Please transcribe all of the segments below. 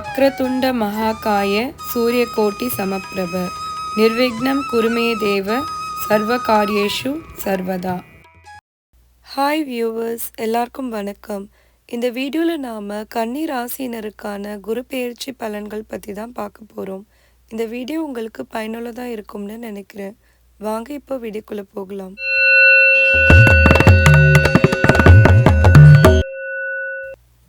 வக்ரதுண்ட மகாகாய சூரியகோட்டி சமப்பிரப. நிர்விக்னம் குருமே தேவ சர்வ காரியேஷு சர்வதா. ஹாய் வியூவர்ஸ் எல்லாருக்கும் வணக்கம். இந்த வீடியோவில் நாம் கன்னி ராசியினருக்கான குரு பெயர்ச்சி பலன்கள் பற்றி தான் பார்க்க போகிறோம் இந்த வீடியோ உங்களுக்கு பயனுள்ளதாக இருக்கும்னு நினைக்கிறேன். வாங்க இப்போ வீடியோக்குள்ளே போகலாம்.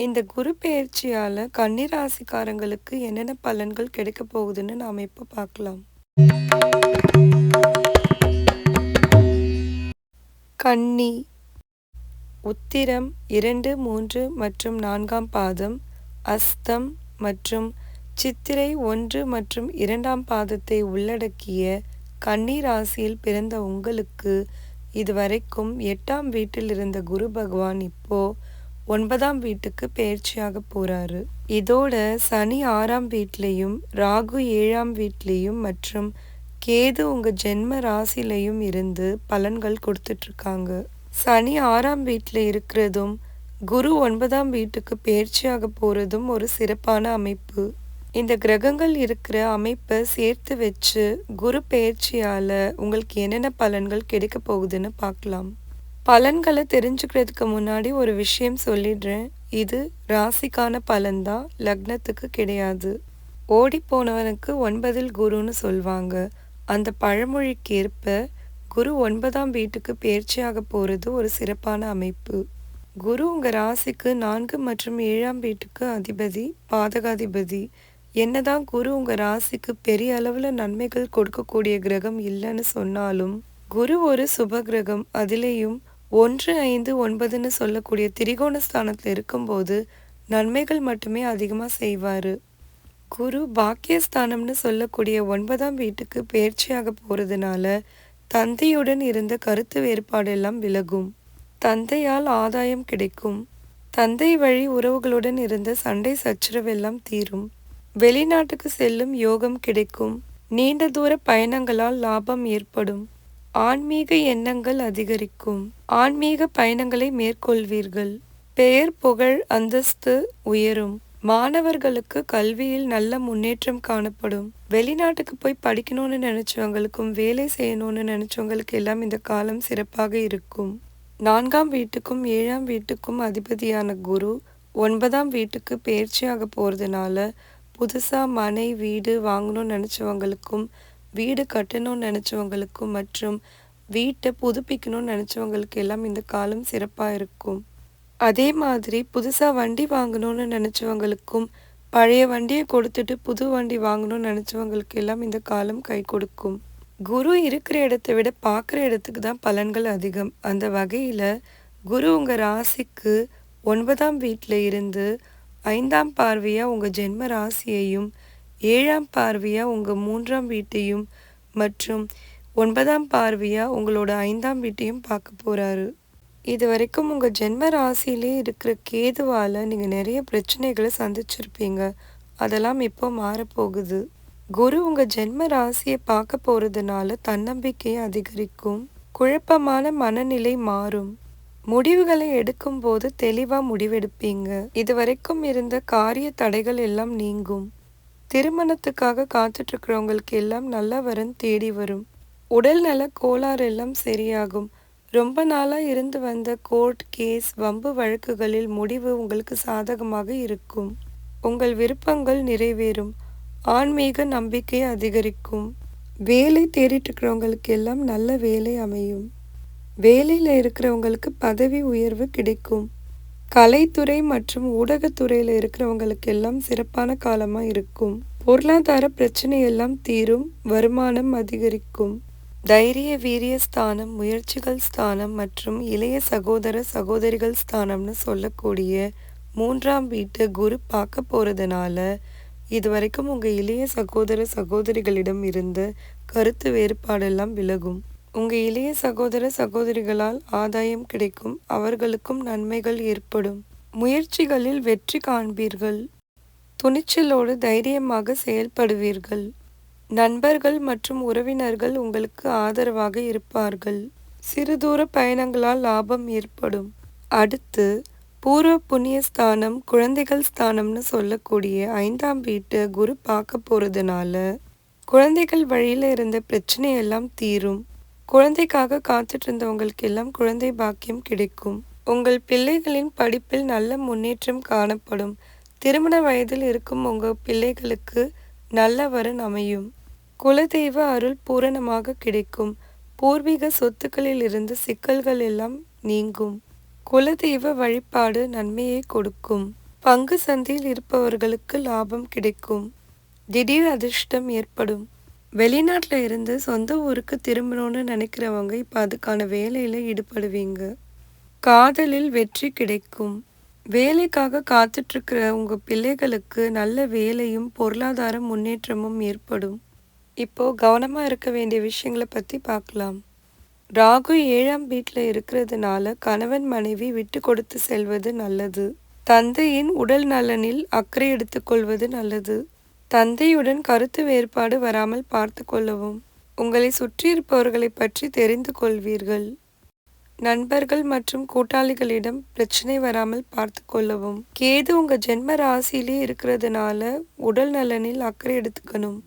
இந்த குரு பெயர்ச்சியால கன்னிராசிக்காரங்களுக்கு என்னென்ன பலன்கள் கிடைக்க போகுதுன்னு நாம இப்போ பார்க்கலாம். கன்னி உத்திரம் இரண்டு மூன்று மற்றும் நான்காம் பாதம் அஸ்தம் மற்றும் சித்திரை ஒன்று மற்றும் இரண்டாம் பாதத்தை உள்ளடக்கிய கன்னி ராசியில் பிறந்த உங்களுக்கு இதுவரைக்கும் எட்டாம் வீட்டில் இருந்த குரு பகவான் இப்போ ஒன்பதாம் வீட்டுக்கு பயிற்சியாக போறாரு. இதோட சனி ஆறாம் வீட்லேயும் ராகு ஏழாம் வீட்லேயும் மற்றும் கேது உங்க ஜென்ம ராசிலையும் இருந்து பலன்கள் கொடுத்துட்டு இருக்காங்க சனி ஆறாம் வீட்டில் இருக்கிறதும் குரு ஒன்பதாம் வீட்டுக்கு பயிற்சியாக போறதும் ஒரு சிறப்பான அமைப்பு. இந்த கிரகங்கள் இருக்கிற அமைப்பை சேர்த்து வச்சு குரு பெயர்ச்சியால உங்களுக்கு என்னென்ன பலன்கள் கிடைக்க போகுதுன்னு பார்க்கலாம். பலன்களை தெரிஞ்சுக்கிறதுக்கு முன்னாடி ஒரு விஷயம் சொல்லிடுறேன். இது ராசிக்கான பலன்தான் லக்னத்துக்கு கிடையாது. ஓடி போனவனுக்கு ஒன்பதில் குருன்னு சொல்வாங்க. அந்த பழமொழிக்கு ஏற்ப குரு ஒன்பதாம் வீட்டுக்கு பயிற்சியாக போகிறது ஒரு சிறப்பான அமைப்பு. குரு உங்கள் ராசிக்கு நான்கு மற்றும் ஏழாம் வீட்டுக்கு அதிபதி பாதகாதிபதி. என்னதான் குரு உங்கள் ராசிக்கு பெரிய அளவில் நன்மைகள் கொடுக்கக்கூடிய கிரகம் இல்லைன்னு சொன்னாலும் குரு ஒரு சுப கிரகம். அதிலேயும் ஒன்று ஐந்து ஒன்பதுன்னு சொல்லக்கூடிய திரிகோண ஸ்தானத்தில் இருக்கும்போது நன்மைகள் மட்டுமே அதிகமாக செய்வார். குரு பாக்கியஸ்தானம்னு சொல்லக்கூடிய ஒன்பதாம் வீட்டுக்கு பயிற்சியாக போகிறதுனால தந்தையுடன் இருந்த கருத்து வேறுபாடு எல்லாம் விலகும். தந்தையால் ஆதாயம் கிடைக்கும். தந்தை வழி உறவுகளுடன் இருந்த சண்டை சச்சரவெல்லாம் தீரும். வெளிநாட்டுக்கு செல்லும் யோகம் கிடைக்கும். நீண்ட தூர பயணங்களால் லாபம் ஏற்படும். ஆன்மீக எண்ணங்கள் அதிகரிக்கும். ஆன்மீக பயணங்களை மேற்கொள்வீர்கள். பெயர் புகழ் அந்தஸ்து உயரும். மாணவர்களுக்கு கல்வியில் நல்ல முன்னேற்றம் காணப்படும். வெளிநாட்டுக்கு போய் படிக்கணும்னு நினைச்சவங்களுக்கும் வேலை செய்யணும்னு நினைச்சவங்களுக்கு எல்லாம் இந்த காலம் சிறப்பாக இருக்கும். நான்காம் வீட்டுக்கும் ஏழாம் வீட்டுக்கும் அதிபதியான குரு ஒன்பதாம் வீட்டுக்கு பயிற்சியாக போகிறதுனால புதுசாக மனை வீடு வாங்கணும்னு நினச்சவங்களுக்கும் வீடு கட்டணும்னு நினச்சவங்களுக்கும் மற்றும் வீட்டை புதுப்பிக்கணும்னு நினச்சவங்களுக்கு எல்லாம் இந்த காலம் சிறப்பாக இருக்கும். அதே மாதிரி புதுசாக வண்டி வாங்கணும்னு நினச்சவங்களுக்கும் பழைய வண்டியை கொடுத்துட்டு புது வண்டி வாங்கணும்னு நினச்சவங்களுக்கு எல்லாம் இந்த காலம் கை கொடுக்கும். குரு இருக்கிற இடத்தை விட பார்க்குற இடத்துக்கு தான் பலன்கள் அதிகம். அந்த வகையில் குரு உங்கள் ராசிக்கு ஒன்பதாம் வீட்டில் இருந்து ஐந்தாம் பார்வையாக உங்கள் ஜென்ம ராசியையும் ஏழாம் பார்வையாக உங்கள் மூன்றாம் வீட்டையும் மற்றும் ஒன்பதாம் பார்வையாக உங்களோட ஐந்தாம் வீட்டையும் பார்க்க போகிறாரு இது வரைக்கும் உங்கள் ஜென்ம ராசியிலே இருக்கிற கேதுவால் நீங்கள் நிறைய பிரச்சனைகளை சந்திச்சிருப்பீங்க. அதெல்லாம் இப்போ மாறப்போகுது. குரு உங்கள் ஜென்ம ராசியை பார்க்க போகிறதுனால தன்னம்பிக்கையை அதிகரிக்கும். குழப்பமான மனநிலை மாறும். முடிவுகளை எடுக்கும்போது தெளிவாக முடிவெடுப்பீங்க. இது வரைக்கும் இருந்த காரிய தடைகள் எல்லாம் நீங்கும். திருமணத்துக்காக காத்துட்டு இருக்கிறவங்களுக்கு எல்லாம் நல்ல வரன் தேடி வரும். உடல்நல கோளாறு எல்லாம் சரியாகும். ரொம்ப நாளாக இருந்து வந்த கோர்ட் கேஸ் வம்பு வழக்குகளில் முடிவு உங்களுக்கு சாதகமாக இருக்கும். உங்கள் விருப்பங்கள் நிறைவேறும். ஆன்மீக நம்பிக்கை அதிகரிக்கும். வேலை தேடிட்டு இருக்கிறவங்களுக்கு எல்லாம் நல்ல வேலை அமையும். வேலையில் இருக்கிறவங்களுக்கு பதவி உயர்வு கிடைக்கும். கலைத்துறை மற்றும் ஊடகத்துறையில் இருக்கிறவங்களுக்கு எல்லாம் சிறப்பான காலமாக இருக்கும். பொருளாதார பிரச்சனை எல்லாம் தீரும் வருமானம் அதிகரிக்கும். தைரிய வீரிய ஸ்தானம் முயற்சிகள் ஸ்தானம் மற்றும் இளைய சகோதர சகோதரிகள் ஸ்தானம்னு சொல்லக்கூடிய மூன்றாம் வீட்டை குரு பார்க்க போகிறதுனால இது வரைக்கும் உங்கள் இளைய சகோதர சகோதரிகளிடம் இருந்த கருத்து வேறுபாடெல்லாம் விலகும். உங்கள் இளைய சகோதர சகோதரிகளால் ஆதாயம் கிடைக்கும். அவர்களுக்கும் நன்மைகள் ஏற்படும். முயற்சிகளில் வெற்றி காண்பீர்கள். துணிச்சலோடு தைரியமாக செயல்படுவீர்கள். நண்பர்கள் மற்றும் உறவினர்கள் உங்களுக்கு ஆதரவாக இருப்பார்கள். சிறுதூர பயணங்களால் லாபம் ஏற்படும். அடுத்து பூர்வ புண்ணிய ஸ்தானம் குழந்தைகள் ஸ்தானம்னு சொல்லக்கூடிய ஐந்தாம் வீட்டை குரு பார்க்க போகிறதுனால குழந்தைகள் வழியில் இருந்த பிரச்சனையெல்லாம் தீரும். குழந்தைக்காக காத்துட்டு இருந்தவங்களுக்கு எல்லாம் குழந்தை பாக்கியம் கிடைக்கும். உங்கள் பிள்ளைகளின் படிப்பில் நல்ல முன்னேற்றம் காணப்படும். திருமண வயதில் இருக்கும் உங்கள் பிள்ளைகளுக்கு நல்ல வரன் அமையும். குலதெய்வ அருள் பூரணமாக கிடைக்கும். பூர்வீக சொத்துக்களில் இருந்து சிக்கல்கள் எல்லாம் நீங்கும். குலதெய்வ வழிபாடு நன்மையை கொடுக்கும். பங்கு சந்தையில் இருப்பவர்களுக்கு லாபம் கிடைக்கும். திடீர் அதிர்ஷ்டம் ஏற்படும். வெளிநாட்டில் இருந்து சொந்த ஊருக்கு திரும்பணும்னு நினைக்கிறவங்க இப்போ அதுக்கான வேலையில் ஈடுபடுவீங்க. காதலில் வெற்றி கிடைக்கும். வேலைக்காக காத்துட்ருக்கிற உங்கள் பிள்ளைகளுக்கு நல்ல வேலையும் பொருளாதார முன்னேற்றமும் ஏற்படும். இப்போது கவனமாக இருக்க வேண்டிய விஷயங்களை பற்றி பார்க்கலாம் ராகு ஏழாம் வீட்டில் இருக்கிறதுனால கணவன் மனைவி விட்டு கொடுத்து செல்வது நல்லது. தந்தையின் உடல் நலனில் அக்கறை எடுத்துக்கொள்வது நல்லது. தந்தையுடன் கருத்து வேறுபாடு வராமல் பார்த்து கொள்ளவும். உங்களை சுற்றியிருப்பவர்களை பற்றி தெரிந்து கொள்வீர்கள். நண்பர்கள் மற்றும் கூட்டாளிகளிடம் பிரச்சனை வராமல் பார்த்து கொள்ளவும். கேது உங்க ஜென்ம ராசியிலே இருக்கிறதுனால உடல் நலனில் அக்கறை எடுத்துக்கணும்.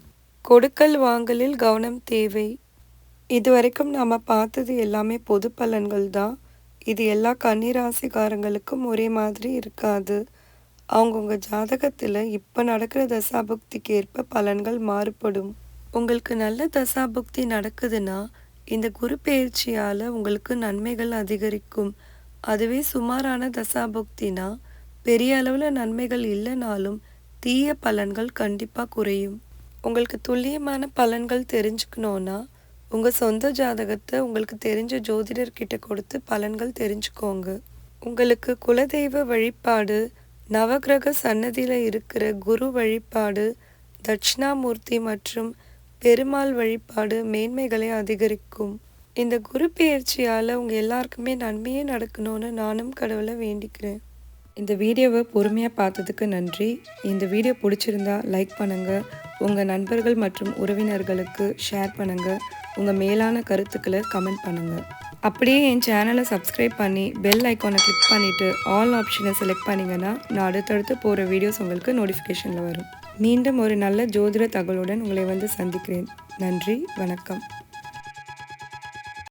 கொடுக்கல் வாங்கலில் கவனம் தேவை. இதுவரைக்கும் நாம் பார்த்தது எல்லாமே பொது பலன்கள் தான். இது எல்லா கன்னிராசிக்காரங்களுக்கும் ஒரே மாதிரி இருக்காது. அவங்கவுங்க ஜாதகத்தில் இப்போ நடக்கிற தசாபுக்திக்கு ஏற்ப பலன்கள் மாறுபடும். உங்களுக்கு நல்ல தசாபுக்தி நடக்குதுன்னா இந்த குரு பயிற்சியால் உங்களுக்கு நன்மைகள் அதிகரிக்கும். அதுவே சுமாரான தசாபுக்தினா பெரிய அளவில் நன்மைகள் இல்லைனாலும் தீய பலன்கள் கண்டிப்பாக குறையும். உங்களுக்கு துல்லியமான பலன்கள் தெரிஞ்சுக்கணுன்னா உங்கள் சொந்த ஜாதகத்தை உங்களுக்கு தெரிஞ்ச ஜோதிடர்கிட்ட கொடுத்து பலன்கள் தெரிஞ்சுக்கோங்க. உங்களுக்கு குலதெய்வ வழிபாடு நவகிரக சன்னதியில் இருக்கிற குரு வழிபாடு தட்சிணாமூர்த்தி மற்றும் பெருமாள் வழிபாடு மேன்மைகளை அதிகரிக்கும். இந்த குரு பயிற்சியால் உங்கள் எல்லாருக்குமே நன்மையே நடக்கணும்னு நானும் கடவுளை வேண்டிக்கிறேன். இந்த வீடியோவை பொறுமையாக பார்த்ததுக்கு நன்றி. இந்த வீடியோ பிடிச்சிருந்தா லைக் பண்ணுங்கள் உங்கள் நண்பர்கள் மற்றும் உறவினர்களுக்கு ஷேர் பண்ணுங்கள் உங்கள் மேலான கருத்துக்களை கமெண்ட் பண்ணுங்கள் அப்படியே என் சேனலை சப்ஸ்கிரைப் பண்ணி பெல் ஐக்கானை கிளிக் பண்ணிவிட்டு ஆல் ஆப்ஷனை செலக்ட் பண்ணிங்கன்னா நான் அடுத்தடுத்து போகிற வீடியோஸ் உங்களுக்கு நோட்டிஃபிகேஷனில் வரும். மீண்டும் ஒரு நல்ல ஜோதிட தகவலுடன் உங்களை வந்து சந்திக்கிறேன். நன்றி வணக்கம்.